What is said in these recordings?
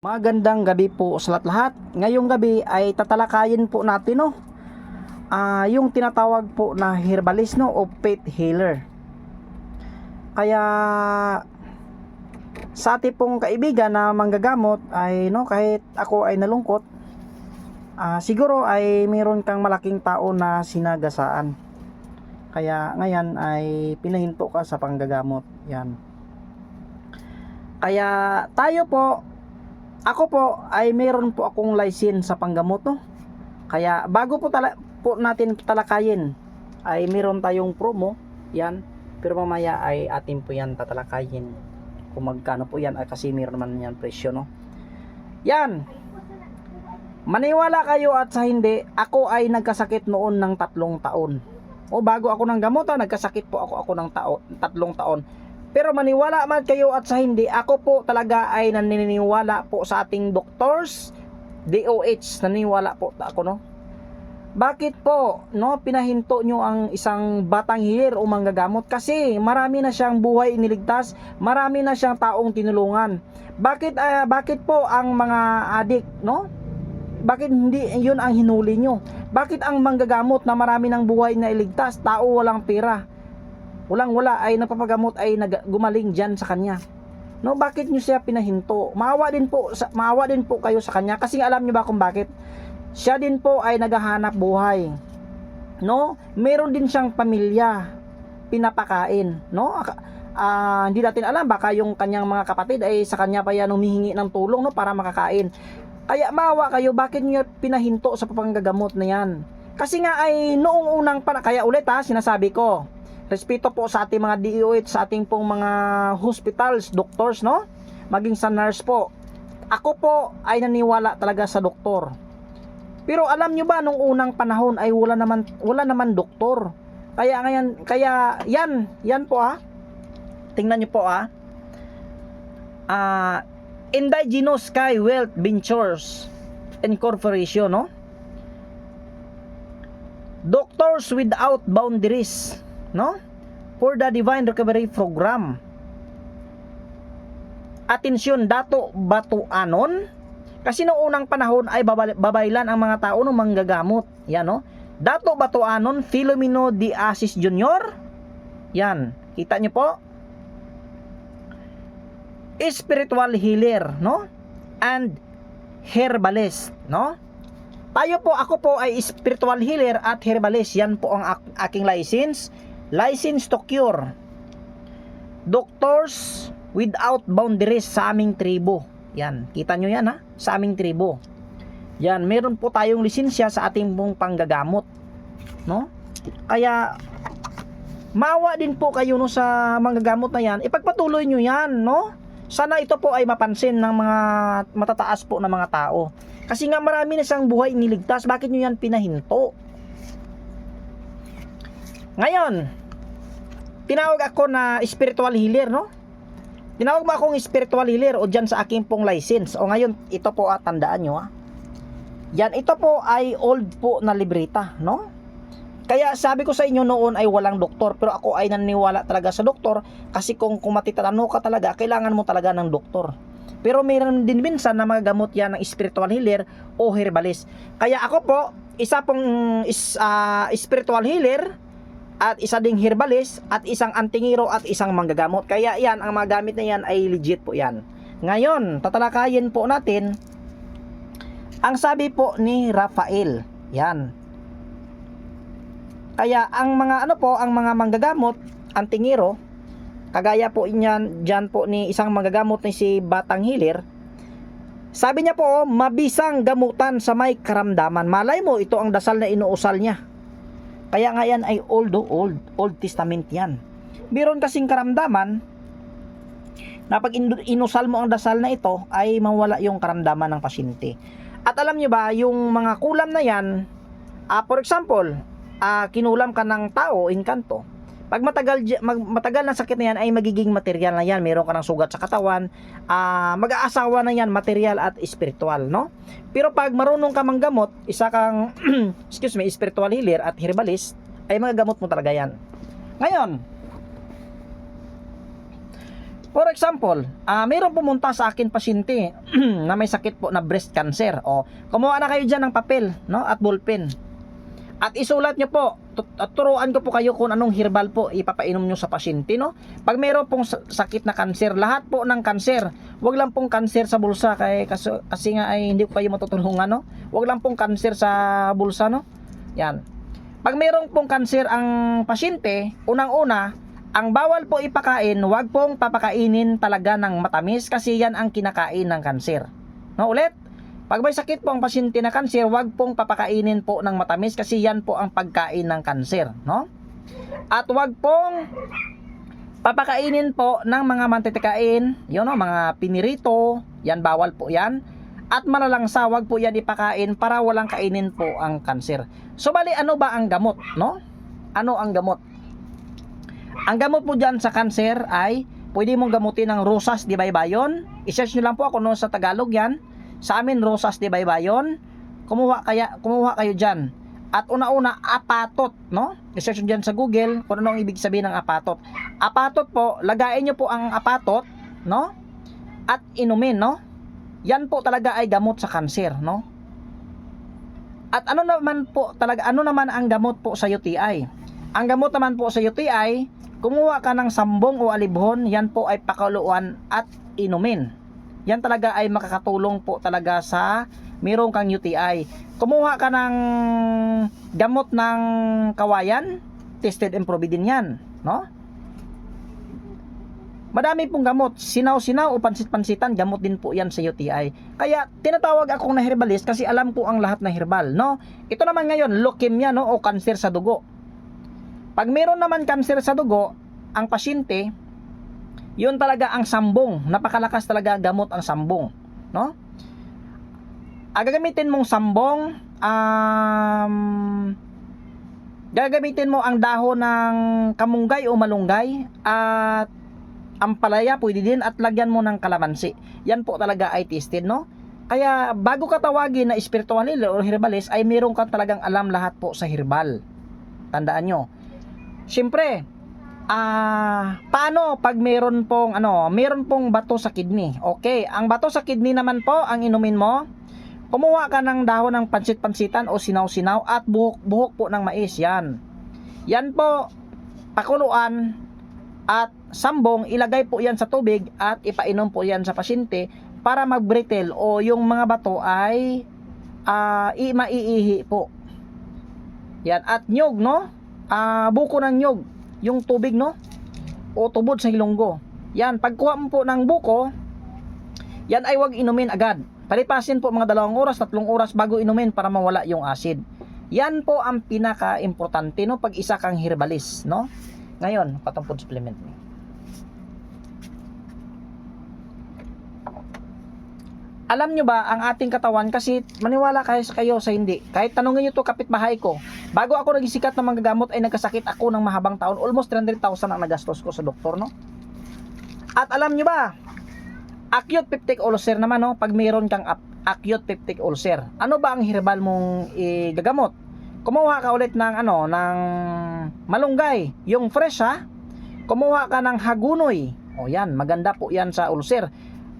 Magandang gabi po sa lahat-lahat. Ngayong gabi ay tatalakayin po natin no. Ah, yung tinatawag po na herbalist no o pet healer. Kaya sa ating pong kaibigan na manggagamot ay no kahit ako ay nalungkot ah, siguro ay meron kang malaking tao na sinagasaan. Kaya ngayon ay pinahinto ka sa panggagamot. Yan. Kaya tayo po ako po ay meron po akong license sa panggamot no. Kaya bago po tala po natin talakayin ay meron tayong promo yan. Pero mamaya ay atin po yan tatalakayin kung magkano po yan ay kasi meron naman yan presyo no. Yan. Maniwala kayo at sa hindi, ako ay nagkasakit noon ng tatlong taon. O bago ako ng gamot, ah, nagkasakit po ako ako ng tao, tatlong taon. Pero maniwala man kayo at sa hindi, ako po talaga ay naniniwala po sa ating doctors, DOH, naniniwala po ako no. Bakit po, no, pinahinto nyo ang isang batang hilir o manggagamot? Kasi marami na siyang buhay iniligtas, marami na siyang taong tinulungan. Bakit, ah, bakit po ang mga adik, no? Bakit hindi yun ang hinuli nyo? Bakit ang manggagamot na marami ng buhay na iligtas, tao walang pera? Walang wala ay napapagamot ay nag, gumaling diyan sa kanya. No, bakit niyo siya pinahinto? Maawa din po sa maawa din po kayo sa kanya kasi alam niyo ba kung bakit? Siya din po ay naghahanap buhay. No? Meron din siyang pamilya pinapakain, no? Ah, hindi natin alam baka yung kanyang mga kapatid ay sa kanya pa yan humihingi ng tulong no para makakain. Kaya maawa kayo bakit niyo pinahinto sa papanggagamot na yan? Kasi nga ay noong unang pa kaya ulit ha sinasabi ko respeto po sa ating mga DOH, sa ating pong mga hospitals, doctors, no? Maging sa nurse po. Ako po ay naniwala talaga sa doktor. Pero alam nyo ba nung unang panahon ay wala naman wala naman doktor. Kaya ngayon kaya yan, yan po ha. Tingnan niyo po ha. Ah, Indigenous Sky Wealth Ventures Incorporation, no? Doctors Without Boundaries no? For the Divine Recovery Program. Atensyon, dato batuanon. Kasi noong unang panahon ay babaylan ang mga tao ng manggagamot. Yan, no? Dato batuanon, Filomeno de Asis Jr. Yan, kita nyo po? Spiritual healer, no? And herbalist, no? Tayo po, ako po ay spiritual healer at herbalist. Yan po ang ak- aking license. License to cure. Doctors without boundaries sa aming tribo. Yan, kita nyo yan ha, sa aming tribo. Yan, meron po tayong lisensya sa ating pong panggagamot. No? Kaya, mawa din po kayo no sa manggagamot na yan. Ipagpatuloy nyo yan, no? Sana ito po ay mapansin ng mga matataas po na mga tao. Kasi nga marami na siyang buhay iniligtas. Bakit nyo yan pinahinto? Ngayon, tinawag ako na spiritual healer, no? Tinawag mo akong spiritual healer o dyan sa aking pong license. O ngayon, ito po at tandaan nyo, ha? Yan, ito po ay old po na libreta, no? Kaya sabi ko sa inyo noon ay walang doktor pero ako ay naniniwala talaga sa doktor kasi kung, matitatano ka talaga, kailangan mo talaga ng doktor. Pero mayroon din minsan na mga gamot yan ng spiritual healer o herbalist. Kaya ako po, isa pong is, ah, spiritual healer at isa ding herbalist at isang antingiro at isang manggagamot. Kaya yan, ang mga gamit na yan ay legit po yan. Ngayon, tatalakayin po natin ang sabi po ni Rafael. Yan. Kaya ang mga ano po, ang mga manggagamot, antingiro, kagaya po inyan, dyan po ni isang manggagamot ni si Batang Hilir, sabi niya po, mabisang gamutan sa may karamdaman. Malay mo, ito ang dasal na inuusal niya. Kaya nga yan ay old, old, old testament yan. Meron kasing karamdaman, na pag in- inusal mo ang dasal na ito, ay mawala yung karamdaman ng pasyente. At alam niyo ba, yung mga kulam na yan, ah, for example, ah, kinulam ka ng tao, inkanto, pag matagal, mag, matagal na sakit na yan ay magiging material na yan. Meron ka ng sugat sa katawan, ah, mag-aasawa na yan, material at spiritual, no? Pero pag marunong ka manggamot, isa kang, excuse me, spiritual healer at herbalist, ay magagamot mo talaga yan. Ngayon, For example, ah mayroong pumunta sa akin pasyente na may sakit po na breast cancer. O, kumuha na kayo dyan ng papel no, at ballpen. At isulat nyo po, at turuan ko po kayo kung anong herbal po ipapainom nyo sa pasyente. No? Pag mayroon pong sa- sakit na cancer, lahat po ng cancer, wag lang pong cancer sa bulsa kay, kasi, kasi nga ay hindi ko kayo matutulungan. No? Wag lang pong cancer sa bulsa. No? Yan. Pag mayroong pong cancer ang pasyente, unang-una, ang bawal po ipakain, wag pong papakainin talaga ng matamis kasi yan ang kinakain ng kanser. No, ulit. Pag may sakit po ang pasyente na kanser, wag pong papakainin po ng matamis kasi yan po ang pagkain ng kanser, no? At wag pong papakainin po ng mga mantitikain, yun no, mga pinirito, yan bawal po yan. At malalangsa, wag po yan ipakain para walang kainin po ang kanser. So bali ano ba ang gamot, no? Ano ang gamot? Ang gamot po dyan sa cancer ay pwede mong gamutin ng rosas di baybayon. I-search nyo lang po ako no sa Tagalog yan. Sa amin rosas di baybayon. Kumuha kaya kumuha kayo diyan. At una-una apatot, no? I-search dyan sa Google kung ano ang ibig sabihin ng apatot. Apatot po, lagayin nyo po ang apatot, no? At inumin, no? Yan po talaga ay gamot sa cancer, no? At ano naman po talaga ano naman ang gamot po sa UTI? Ang gamot naman po sa UTI, kumuha ka ng sambong o alibhon, yan po ay pakuluan at inumin. Yan talaga ay makakatulong po talaga sa mayroong kang UTI. Kumuha ka ng gamot ng kawayan, tested and proven din yan, no? Madami pong gamot, sinaw-sinaw o pansit-pansitan, gamot din po yan sa UTI. Kaya tinatawag akong na herbalist kasi alam ko ang lahat na herbal, no? Ito naman ngayon, leukemia, no? O cancer sa dugo. Pag meron naman cancer sa dugo, ang pasyente, yun talaga ang sambong. Napakalakas talaga gamot ang sambong, no? Ang gagamitin mong sambong, um, gagamitin mo ang dahon ng kamunggay o malunggay at ampalaya pwede din at lagyan mo ng kalamansi. Yan po talaga ay tested, no? Kaya bago ka tawagin na spiritual healer or herbalist ay meron ka talagang alam lahat po sa herbal. Tandaan nyo. Siyempre, ah, paano pag meron pong ano, meron pong bato sa kidney? Okay, ang bato sa kidney naman po, ang inumin mo, kumuha ka ng dahon ng pansit-pansitan o sinaw-sinaw at buhok-buhok po ng mais, yan. Yan po, pakuluan at sambong, ilagay po yan sa tubig at ipainom po yan sa pasyente para mag-brittle o yung mga bato ay i maiihi po. Yan, at nyog, no? ah buko ng nyog, yung tubig no, o tubod sa hilonggo. Yan, pagkuha mo po ng buko, yan ay wag inumin agad. Palipasin po mga dalawang oras, tatlong oras bago inumin para mawala yung acid. Yan po ang pinaka-importante no pag isa kang herbalist, no? Ngayon, patong food supplement ni. Alam nyo ba ang ating katawan kasi maniwala kayo sa kayo sa hindi. Kahit tanongin nyo to kapitbahay ko. Bago ako naging sikat na manggagamot ay nagkasakit ako ng mahabang taon. Almost 300,000 ang nagastos ko sa doktor, no? At alam nyo ba, acute peptic ulcer naman, no? Pag mayroon kang acute peptic ulcer, ano ba ang herbal mong igagamot? Kumuha ka ulit ng ano, ng malunggay, yung fresh ha. Kumuha ka ng hagunoy. O yan, maganda po yan sa ulcer.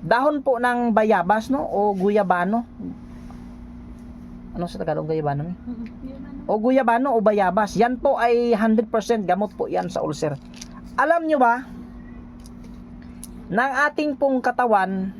Dahon po ng bayabas, no? O guyabano. Ano sa Tagalog guyabano? eh? o guyabano o bayabas. Yan po ay 100% gamot po yan sa ulcer. Alam nyo ba, ng ating pong katawan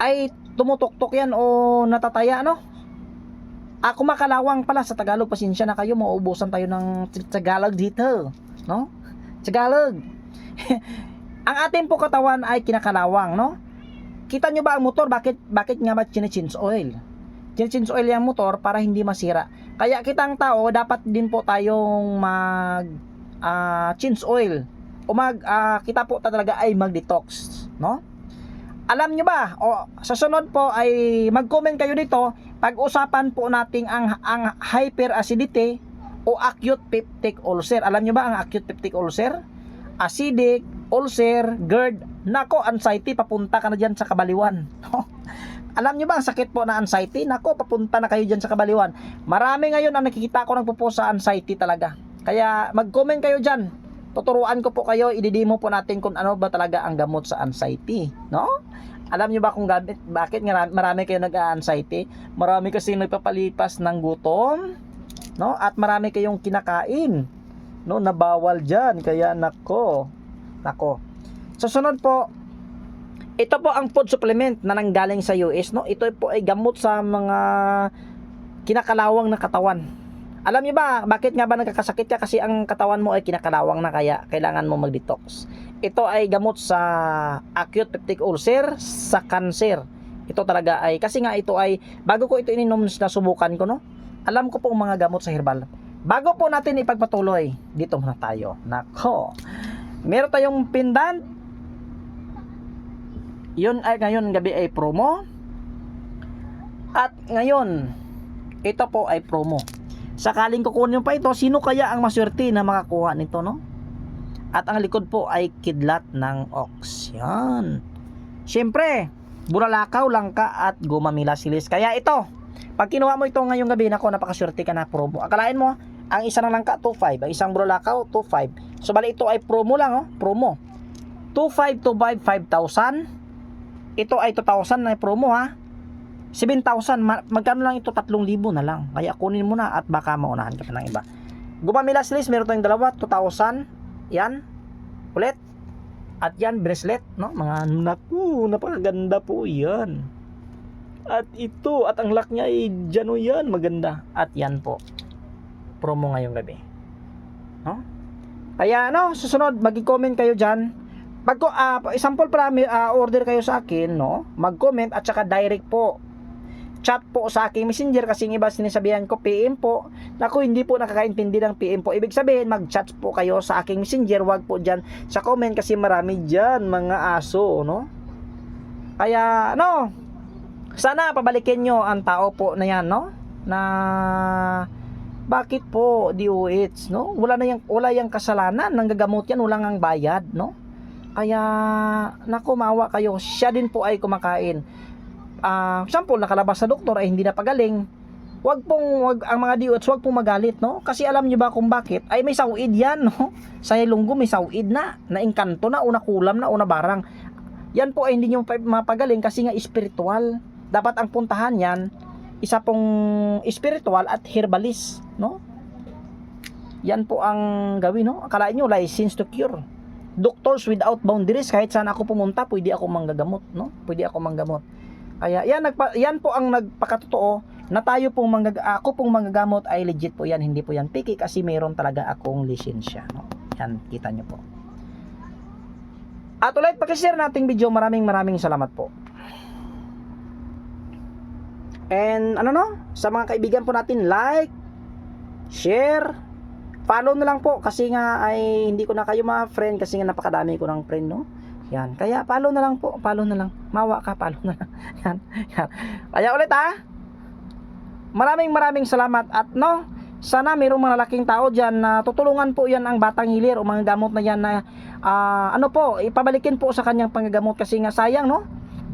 ay tumutuktok yan o natataya, no? Ako makalawang pala sa Tagalog, pasensya na kayo, mauubusan tayo ng Tagalog dito, no? Tagalog. ang ating pong katawan ay kinakalawang, no? Kita nyo ba ang motor? Bakit, bakit nga ba chinichinse oil? Chinichinse oil yung motor para hindi masira. Kaya kitang tao, dapat din po tayong mag ah, change oil o mag ah, kita po talaga ay mag-detox, no? Alam nyo ba? O sa sunod po ay mag-comment kayo dito. Pag-usapan po nating ang ang hyperacidity o acute peptic ulcer. Alam nyo ba ang acute peptic ulcer? Acidic, ulcer, GERD. Nako, anxiety papunta ka na diyan sa kabaliwan. Alam nyo ba ang sakit po na anxiety? Nako, papunta na kayo dyan sa kabaliwan. Marami ngayon ang nakikita ko nagpo-post sa anxiety talaga. Kaya mag-comment kayo dyan. tuturuan ko po kayo, ididemo po natin kung ano ba talaga ang gamot sa anxiety, no? Alam niyo ba kung gamit, bakit marami kayo nag-anxiety? Marami kasi nagpapalipas ng gutom, no? At marami kayong kinakain, no? Na bawal diyan, kaya nako. Nako. Susunod po, ito po ang food supplement na nanggaling sa US, no? Ito po ay gamot sa mga kinakalawang na katawan. Alam niyo ba, bakit nga ba nagkakasakit ka? Kasi ang katawan mo ay kinakalawang na kaya kailangan mo mag-detox. Ito ay gamot sa acute peptic ulcer, sa cancer. Ito talaga ay, kasi nga ito ay, bago ko ito ininom na subukan ko, no? Alam ko po ang mga gamot sa herbal. Bago po natin ipagpatuloy, dito muna tayo. Nako. Meron tayong pendant. Yun ay ngayon gabi ay promo. At ngayon, ito po ay promo. Sakaling kukunin pa ito, sino kaya ang maswerte na makakuha nito, no? At ang likod po ay kidlat ng ox. Yan. Siyempre, bulalakaw, langka at gumamila silis. Kaya ito, pag kinuha mo ito ngayong gabi, nako, napakaswerte ka na promo. Akalain mo, ang isa ng langka, 2.5. Ang isang bulalakaw, 2.5. So, bali ito ay promo lang, oh. Promo. 2.5 to 5, 5,000. Ito ay 2,000 na promo, ha. 7,000, ma- magkano lang ito? 3,000 na lang. Kaya kunin mo na at baka maunahan ka pa ng iba. Gumamila series, meron tayong dalawa, 2,000. Yan. Ulit. At yan, bracelet, no? Mga naku, napakaganda po yan. At ito, at ang lock niya ay dyan o yan, maganda. At yan po. Promo ngayong gabi. No? Kaya ano, susunod, mag-comment kayo dyan. Pag ko, ah, example para may, ah, order kayo sa akin, no? Mag-comment at saka direct po chat po sa aking messenger kasi yung iba sinasabihan ko PM po Naku, hindi po nakakaintindi ng PM po. Ibig sabihin, mag-chat po kayo sa aking messenger. Wag po dyan sa comment kasi marami dyan mga aso, no? Kaya, no? Sana pabalikin nyo ang tao po na yan, no? Na bakit po DOH, no? Wala na yung wala yang kasalanan, nang gagamot yan, wala ngang bayad, no? Kaya naku, maawa kayo. Siya din po ay kumakain. Ah, sample nakalabas sa doktor ay hindi na pagaling. Wag pong wag ang mga DOH wag pong magalit no? Kasi alam niyo ba kung bakit? Ay may sauid yan no? Sa Ilonggo may sauid na. Na engkanto na una kulam na una barang. Yan po ay hindi niyo pa- mapagaling kasi nga spiritual dapat ang puntahan yan isa pong spiritual at herbalist no yan po ang gawin no akalain niyo license to cure doctors without boundaries kahit saan ako pumunta pwede ako manggagamot no pwede ako manggamot kaya yan nagpa, yan po ang nagpakatotoo na tayo pong manggag ako pong manggagamot ay legit po yan, hindi po yan piki kasi mayroon talaga akong lisensya, no? Yan, kita nyo po. At ulit, pakishare nating video. Maraming maraming salamat po. And ano no, sa mga kaibigan po natin, like, share, follow na lang po kasi nga ay hindi ko na kayo mga friend kasi nga napakadami ko ng friend, no? Yan. Kaya follow na lang po. Follow na lang. Mawa ka, follow na lang. Yan. Yan. Kaya ulit ha. Maraming maraming salamat at no, sana mayroong mga tao diyan na tutulungan po 'yan ang batang hilir o mga gamot na 'yan na ah, ano po, ipabalikin po sa kanyang panggagamot kasi nga sayang no.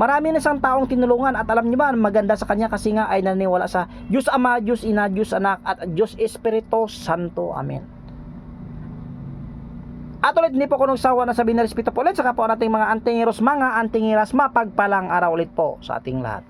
Marami na siyang taong tinulungan at alam niyo ba maganda sa kanya kasi nga ay naniwala sa Diyos Ama, Diyos Ina, Diyos Anak at Diyos Espiritu Santo. Amen. At ulit, hindi po ko nung sawa na sabihin na respeto po ulit sa kapwa nating mga antingiros, mga antingiras, mapagpalang araw ulit po sa ating lahat.